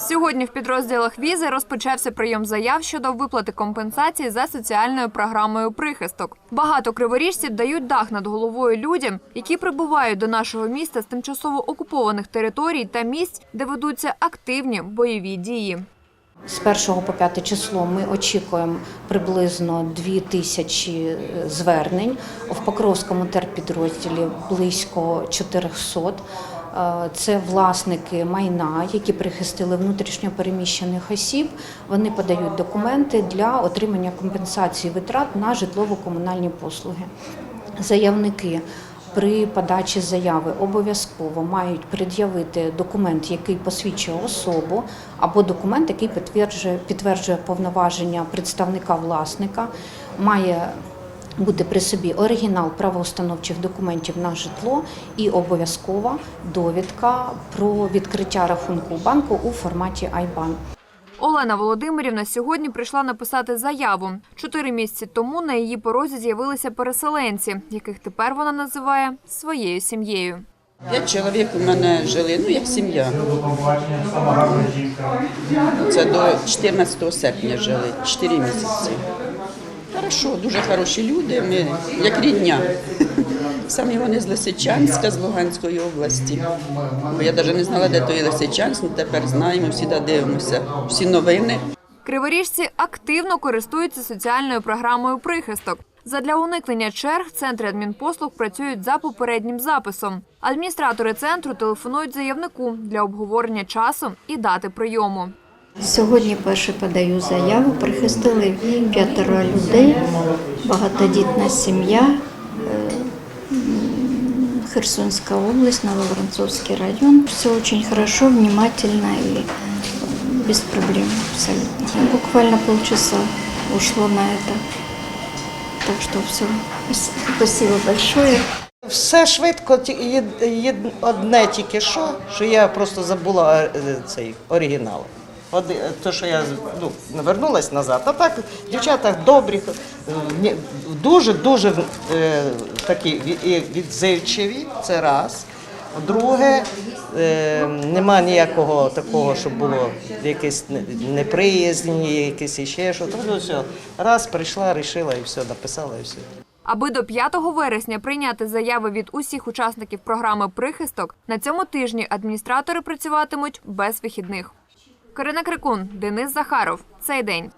Сьогодні в підрозділах візи розпочався прийом заяв щодо виплати компенсації за соціальною програмою прихисток. Багато криворіжців дають дах над головою людям, які прибувають до нашого міста з тимчасово окупованих територій та місць, де ведуться активні бойові дії. З 1 по 5 число ми очікуємо приблизно 2 тисячі е, звернень. В Покровському терпідрозділі близько 400. Е, Це власники майна, які прихистили внутрішньо переміщених осіб. Вони подають документи для отримання компенсації витрат на житлово-комунальні послуги. Заявники при подачі заяви обов'язково мають пред'явити документ, який посвідчує особу, або документ, який підтверджує, підтверджує повноваження представника власника, має бути при собі оригінал правоустановчих документів на житло і обов'язкова довідка про відкриття рахунку банку у форматі IBAN. Олена Володимирівна сьогодні прийшла написати заяву. Чотири місяці тому на її порозі з'явилися переселенці, яких тепер вона називає своєю сім'єю. П'ять чоловік у мене жили, ну як сім'я. Це до 14 серпня жили, 4 місяці. Хорошо, дуже хороші люди, ми як рідня. Самі вони з Лисичанська, з Луганської області. Бо я навіть не знала, де той Лисичанськ, ну тепер знаємо, всі дивимося, всі новини. Криворіжці активно користуються соціальною програмою прихисток. Задля уникнення черг центри адмінпослуг працюють за попереднім записом. Адміністратори центру телефонують заявнику для обговорення часу і дати прийому. Сьогодні перше подаю заяву. Прихистили п'ятеро людей, багатодітна сім'я, е, Херсонська область, Нововоронцовський район. Все очень хорошо, внимательно и без проблем абсолютно. Буквально полчаса ушло на это. Так что все. Спасибо большое. Все швидко, одне тільки що, що я просто забула е, цей оригінал. Оди- Те, що я ну, вернулась назад. А так, дівчата добрі, е, дуже-дуже е, такі відзивчиві, це раз. Друге, е, нема ніякого такого, щоб було якесь неприязні, якесь іще що. Ну, все. Раз прийшла, рішила і все, написала і все. Аби до 5 вересня прийняти заяви від усіх учасників програми прихисток, на цьому тижні адміністратори працюватимуть без вихідних. Карина Крикун, Денис Захаров. Цей день.